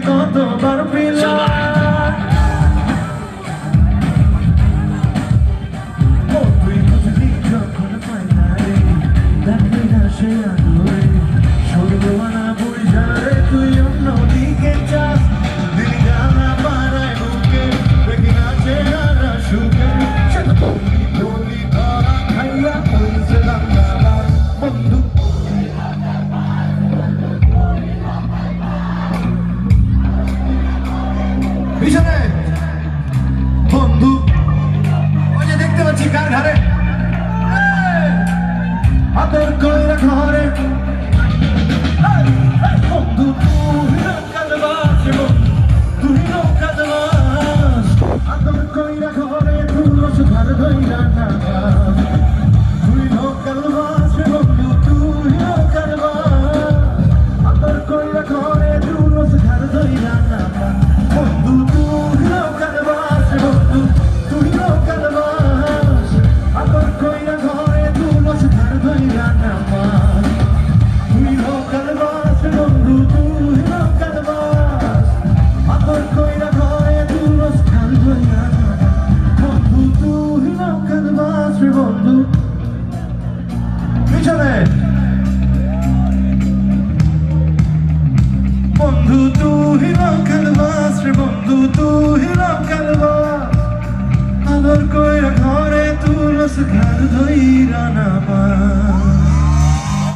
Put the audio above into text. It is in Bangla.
কতবার পিলা তুই খুঁজলি যখন পাই রে দেখলি পিছনে। বন্ধু ওই যে দেখতে পাচ্ছি কার ঘরে আদর করে ঘরে one.